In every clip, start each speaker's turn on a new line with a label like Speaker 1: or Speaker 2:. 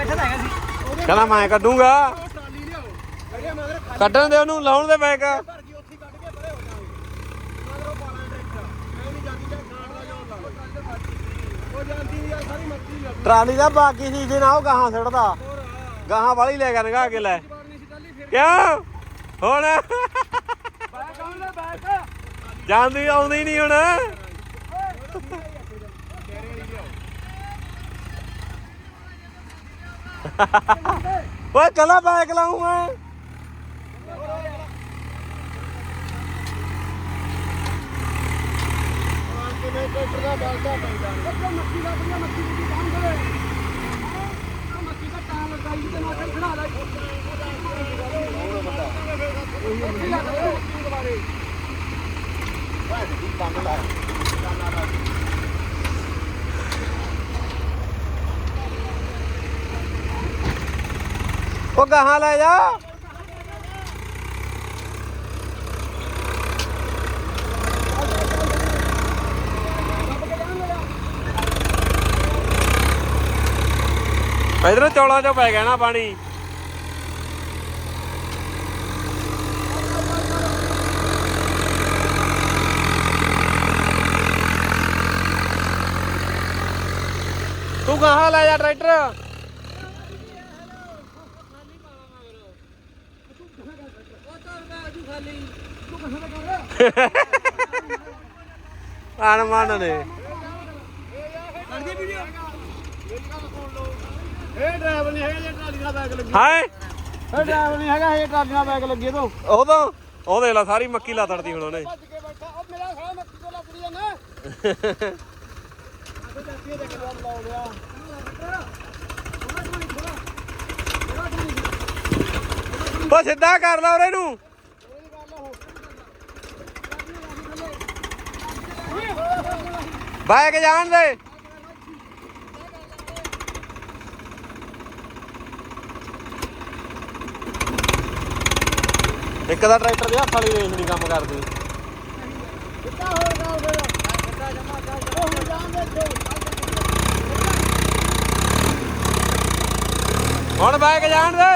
Speaker 1: ਬੈਠਾ ਤਾਂ ਹੈਗਾ ਸੀ।
Speaker 2: ਕਹਿੰਦਾ ਮੈਂ ਕੱਢੂੰਗਾ।
Speaker 3: ਟਰਾਲੀ ਲਿਆਓ ਅਰੇ ਮਗਰ
Speaker 2: ਕੱਢਣ ਦੇ ਉਹਨੂੰ ਲਾਉਣ ਦੇ ਬੈਗ।
Speaker 3: ਭਰ ਗਈ ਉੱਥੇ ਕੱਢ ਕੇ ਪਰੇ ਹੋ ਜਾਓ ਮਗਰੋਂ ਪਾਣਾ ਟਰੈਕਟਰ। ਐ ਨਹੀਂ ਜਾਂਦੀ ਜਾਂ ਖਾਣ ਦਾ ਜੋਰ ਲਾ ਉਹ ਜਾਂਦੀ ਆ ਸਾਰੀ ਮੱਕੀ ਆ।
Speaker 2: ਟਰਾਲੀ ਦਾ ਬਾਕੀ ਸੀ ਜੇ ਨਾ ਉਹ ਗਾਹਾਂ ਸਿੱਟਦਾ।
Speaker 3: ਹੋਰ ਆ।
Speaker 2: ਗਾਹਾਂ ਵਾਲੀ ਲੈ ਕੇ ਨਗਾ ਕੇ ਲੈ।
Speaker 3: ਵਾਰ ਨਹੀਂ ਸੀ ਕੱਲੀ ਫਿਰ
Speaker 2: ਕਿਉਂ? ਹੁਣ?
Speaker 3: ਬੈਕ ਲੈ ਬੈਕ।
Speaker 2: ਜਾਂਦੀ ਆਉਂਦੀ ਨਹੀਂ ਹੁਣ। ਓਏ ਚਲਾ ਬਾਈਕ ਲਾਉਂ ਮੈਂ।
Speaker 3: ਕਿਵੇਂ ਟਰੈਕਟਰ ਦਾ ਬਲਦਾ ਪੈਂਦਾ ਬੱਚਾ ਮੱਕੀ ਦਾ ਕੰਮ ਲਾਇਆ ਉਹ ਮੱਕੀ ਲੈ
Speaker 2: ਜਾ। ਇਧਰੋਂ ਚੌਲਾਂ ਚੋਂ ਪੈ ਗਿਆ ਨਾ ਪਾਣੀ। ਤੂੰ ਗਾਹਾਂ ਲੈ ਜਾ ਟਰੈਕਟਰ। ਆਣ ਮਾਨ ਨੇ।
Speaker 3: ਇਹ ਡਰਾਈਵਰ ਨਹੀਂ ਹੈਗਾ ਜੇ ਟਰਾਲੀ ਦਾ ਬੈਗ ਲੱਗੀ
Speaker 2: ਹਾਏ।
Speaker 3: ਇਹ ਡਰਾਈਵਰ ਨਹੀਂ ਹੈਗਾ ਇਹ ਟਰਾਲੀ ਦਾ ਬੈਗ ਲੱਗੀ ਤੋਂ
Speaker 2: ਉਹ ਤਾਂ ਉਹ ਦੇਖ ਲਾ, ਸਾਰੀ ਮੱਕੀ ਲਾ ਤੜਦੀ ਹੁਣ ਉਹਨੇ।
Speaker 3: ਭੱਜ ਕੇ ਬੈਠਾ ਉਹ ਮੇਰਾ ਸਾਲਾ ਮੱਕੀ ਤੋਂ ਲੱਗ ਜਾਂਦਾ ਅੱਗੇ ਚਾਚੀ ਦੇ ਕੋਲ ਲਾਉ ਲਿਆ
Speaker 2: ਉਹ ਸਿੱਧਾ ਕਰ ਲਾ ਉਹਨੇ ਨੂੰ। ਬਾਈਕ ਜਾਣ ਦੇ। ਇੱਕ ਦਾ ਟਰੈਕਟਰ ਦੇ ਹੱਥ ਵਾਲੀ ਰੇਸ ਨਹੀਂ ਕੰਮ ਕਰਦੀ।
Speaker 3: ਕਿੱਦਾਂ ਹੋਏਗਾ ਫਿਰ ਕਿੱਦਾਂ ਜਮਾ ਕਰ ਉਹ ਹੁਣ ਜਾਣ ਦੇ
Speaker 2: ਹੁਣ ਬਾਈਕ ਜਾਣ ਦੇ।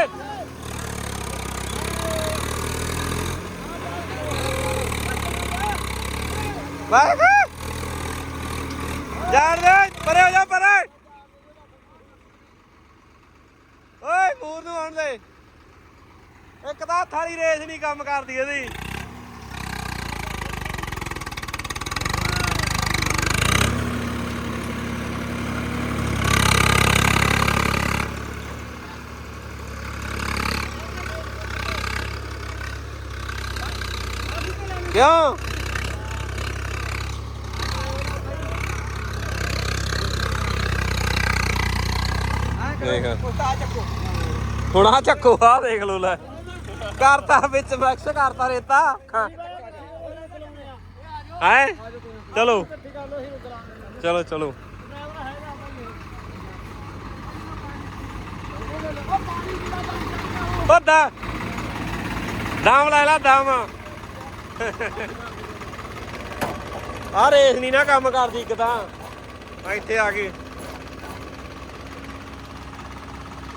Speaker 2: ਬਾਈਕ ਜਾਣ ਦੇ, ਪਰੇ ਹੋ ਜਾ, ਪਰੇ। ਓਏ, ਮੂਰ ਨੂੰ ਆਉਣ ਦੇ। ਇੱਕ ਤਾਂ ਹੱਥ ਰੇਸ ਨਹੀਂ ਕੰਮ ਕਰਦੀ ਇਹਦੀ। ਕਿਉਂ? ਦੇਖ। ਹੁਣ ਆ ਚੱਕੋ। ਆ ਦੇਖ ਲੋ ਲੈ। ਕਰਤਾ ਵਿੱਚ ਮਿਕਸ ਕਰਤਾ ਰੇਤਾ। ਹੈ? ਚਲੋ। ਚਲੋ ਚਲੋ। ਉਹ ਦਾ ਦਾਮ ਲੈ ਲਾ ਦਾਮ। ਆ ਰੇਸ ਨਹੀਂ ਨਾ ਕੰਮ ਕਰਦੀ ਇੱਕ ਤਾਂ। ਇੱਥੇ ਆ ਗਏ